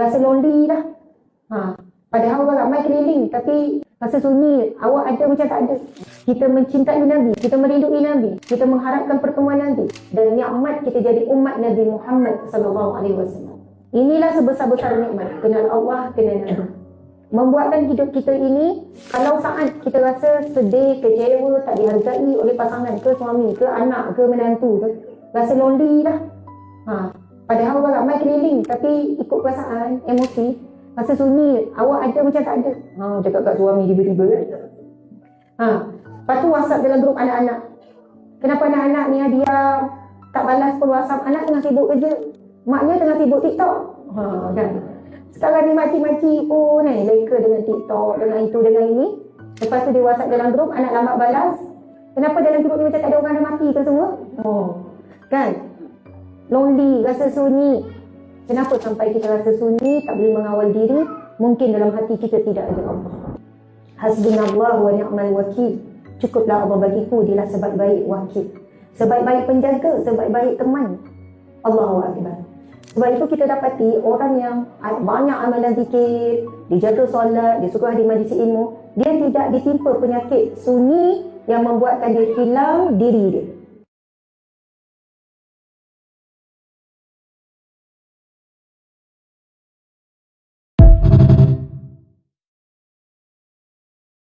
Rasa lonely dah. Ha. Padahal orang ramai keliling tapi rasa sunyi. Awak ada macam tak ada. Kita mencintai Nabi. Kita merindui Nabi. Kita mengharapkan pertemuan Nabi. Dan nikmat kita jadi umat Nabi Muhammad sallallahu alaihi wasallam. Inilah sebesar-besar nikmat. Kenal Allah, kenal Nabi. Membuatkan hidup kita ini, kalau saat kita rasa sedih, kecewa, tak dihargai oleh pasangan ke suami ke anak ke menantu ke, rasa lonely dah. Keliling tapi ikut perasaan, emosi, rasa sunyi. Awak ada macam tak ada. Ha, cakap kat suami tiba-tiba kan. Ha. Lepas tu WhatsApp dalam grup anak-anak. Kenapa anak-anak ni dia tak balas pun WhatsApp? Anak tengah sibuk kerja. Maknya tengah sibuk TikTok. Ha, kan? Sekarang ni makcik-makcik pun eh, leka dengan TikTok, dengan itu, dengan ini. Lepas tu dia WhatsApp dalam grup, anak lambat balas. Kenapa dalam grup ni macam tak ada orang dah mati ke semua? Oh, kan? Lonely, rasa sunyi. Kenapa sampai kita rasa sunyi, tak boleh mengawal diri? Mungkin dalam hati kita tidak ada Allah. Hasbunallah wa ni'mal wakil. Cukuplah Allah bagiku, dialah sebaik-baik wakil. Sebaik-baik penjaga, sebaik-baik teman. Allahu Akbar. Sebab itu kita dapati orang yang banyak amalan zikir, dia solat, dia suka hadir majlis ilmu, dia tidak ditimpa penyakit sunyi yang membuatkan dia hilang diri dia.